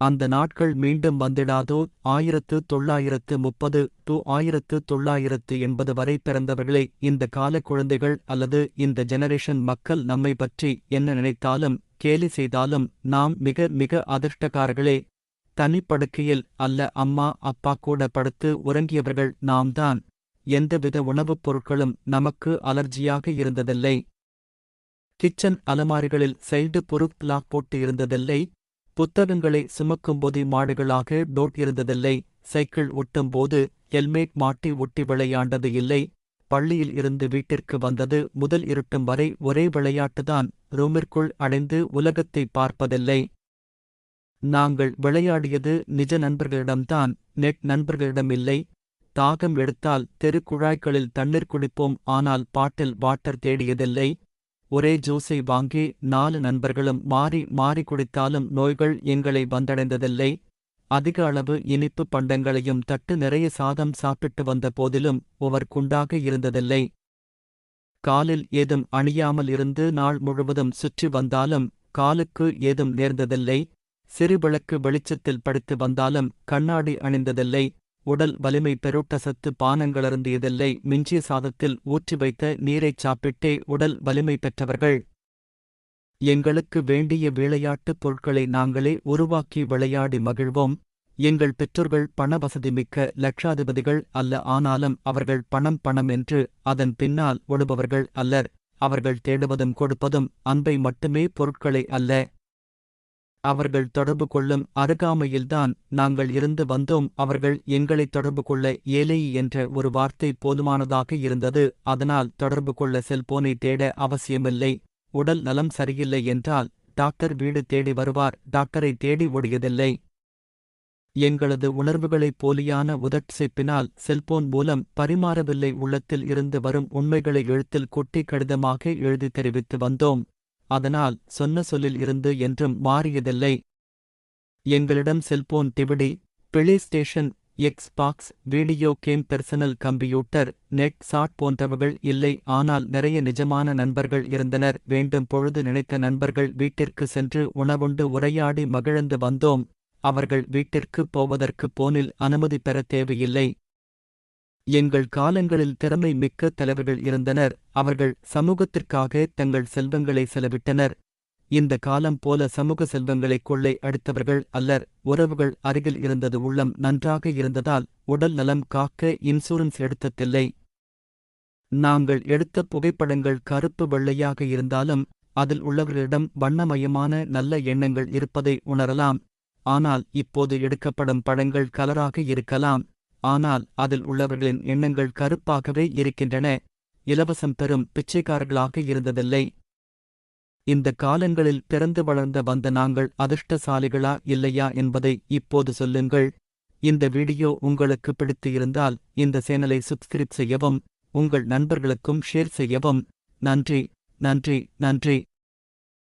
அந்த நாட்கள் மீண்டும் வந்திடாதோ? ஆயிரத்து தொள்ளாயிரத்து முப்பது டு ஆயிரத்து தொள்ளாயிரத்து எண்பது வரை பிறந்தவர்களே இந்த கால குழந்தைகள் அல்லது இந்த ஜெனரேஷன் மக்கள் நம்மை பற்றி என்ன நினைத்தாலும் கேலி செய்தாலும் நாம் மிக மிக அதிர்ஷ்டக்காரர்களே. தனிப்படுக்கையில் அல்ல அம்மா அப்பா கூட படுத்து உறங்கியவர்கள் நாம்தான் எந்தவித உணவுப் பொருட்களும் நமக்கு அலர்ஜியாக இருந்ததில்லை. கிச்சன் அலமாரிகளில் சைல்டு பொருட் போட்டு இருந்ததில்லை. புத்தகங்களை சுமக்கும்போது மாடுகளாக டோட் இருந்ததில்லை. சைக்கிள் ஒட்டும்போது ஹெல்மெட் மாட்டி ஒட்டி விளையாண்டது இல்லை. பள்ளியில் இருந்து வீட்டிற்கு வந்தது முதல் இருட்டும் வரை ஒரே விளையாட்டுதான். ரூமிற்குள் அடைந்து உலகத்தை பார்ப்பதில்லை. நாங்கள் விளையாடியது நிஜ நண்பர்களிடம்தான். நெட் நண்பர்களிடம் இல்லை. தாகம் எடுத்தால் தெருக்குழாய்களில் தண்ணீர் குடிப்போம். ஆனால் பாட்டில் வாட்டர் தேடியதில்லை. ஒரே ஜூஸை வாங்கி நாலு நண்பர்களும் மாறி மாறி குடித்தாலும் நோய்கள் எங்களை வந்தடைந்ததில்லை. அதிக அளவு இனிப்பு பண்டங்களையும் தட்டு நிறைய சாதம் சாப்பிட்டு வந்த போதிலும் ஒவர் குண்டாக இருந்ததில்லை. காலில் ஏதும் அணியாமல் இருந்து நாள் முழுவதும் சுற்றி வந்தாலும் காலுக்கு ஏதும் நேர்ந்ததில்லை. சிறுவிளக்கு வெளிச்சத்தில் படித்து வந்தாலும் கண்ணாடி அணிந்ததில்லை. உடல் வலிமை பெருட்ட சத்து பானங்களருந்தியதில்லை. மிஞ்சிய சாதத்தில் ஊற்றி வைத்த நீரைச் சாப்பிட்டே உடல் வலிமை பெற்றவர்கள். எங்களுக்கு வேண்டிய விளையாட்டுப் பொருட்களை நாங்களே உருவாக்கி விளையாடி மகிழ்வோம். எங்கள் பெற்றோர்கள் பண வசதிமிக்க லட்சாதிபதிகள் அல்ல. ஆனாலும் அவர்கள் பணம் பணம் என்று அதன் பின்னால் ஒழுபவர்கள் அல்லர். அவர்கள் தேடுவதும் கொடுப்பதும் அன்பை மட்டுமே பொருட்களை அல்ல. அவர்கள் தொடர்பு கொள்ளும் அருகாமையில்தான் நாங்கள் இருந்து வந்தோம். அவர்கள் எங்களை தொடர்பு கொள்ள ஏழை என்ற ஒரு வார்த்தை போதுமானதாக இருந்தது. அதனால் தொடர்பு கொள்ள செல்போனை தேட அவசியமில்லை. உடல் நலம் சரியில்லை என்றால் டாக்டர் வீடு தேடி வருவார். டாக்டரை தேடி ஓடியதில்லை. எங்களது உணர்வுகளைப் போலியான உதட்சிப்பினால் செல்போன் மூலம் பரிமாறவில்லை. உள்ளத்தில் இருந்து வரும் உண்மைகளை எழுத்தில் கொட்டி கடிதமாக எழுதி தெரிவித்து வந்தோம். அதனால் சொன்ன சொல்லில் இருந்து என்றும் மாறியதில்லை. எங்களிடம் cellphone DVD play station Xbox video game personal computer net chat போன்றவர்கள் இல்லை. ஆனால் நிறைய நிஜமான நண்பர்கள் இருந்தனர். வேண்டும் பொழுது நினைத்த நண்பர்கள் வீட்டிற்கு சென்று உணவுண்டு உரையாடி மகிழ்ந்து வந்தோம். அவர்கள் வீட்டிற்கு போவதற்கு போனில் அனுமதி பெற தேவையில்லை. எங்கள் காலங்களில் திறமை மிக்க தலைவர்கள் இருந்தனர். அவர்கள் சமூகத்திற்காக தங்கள் செல்வங்களை செலவிட்டனர். இந்த காலம் போல சமூக செல்வங்களை கொள்ளை அடித்தவர்கள் அல்லர். உறவுகள் அருகில் இருந்தது உள்ளம் நன்றாக இருந்ததால் உடல் நலம் காக்க இன்சூரன்ஸ் எடுத்ததில்லை. நாங்கள் எடுத்த புகைப்படங்கள் கருப்பு வெள்ளையாக இருந்தாலும் அதில் உள்ளவர்களிடம் வண்ணமயமான நல்ல எண்ணங்கள் இருப்பதை உணரலாம். ஆனால் இப்போது எடுக்கப்படும் படங்கள் கலராக இருக்கலாம். ஆனால் அதில் உள்ளவர்களின் எண்ணங்கள் கருப்பாகவே இருக்கின்றன. இலவசம் பெறும் பிச்சைக்காரர்களாக இருந்ததில்லை. இந்த காலங்களில் பிறந்து வளர்ந்த வந்த நாங்கள் அதிர்ஷ்டசாலிகளா இல்லையா என்பதை இப்போது சொல்லுங்கள். இந்த வீடியோ உங்களுக்கு பிடித்து இருந்தால் இந்த சேனலை சப்ஸ்கிரைப் செய்யவும் உங்கள் நண்பர்களுக்கும் ஷேர் செய்யவும். நன்றி நன்றி நன்றி.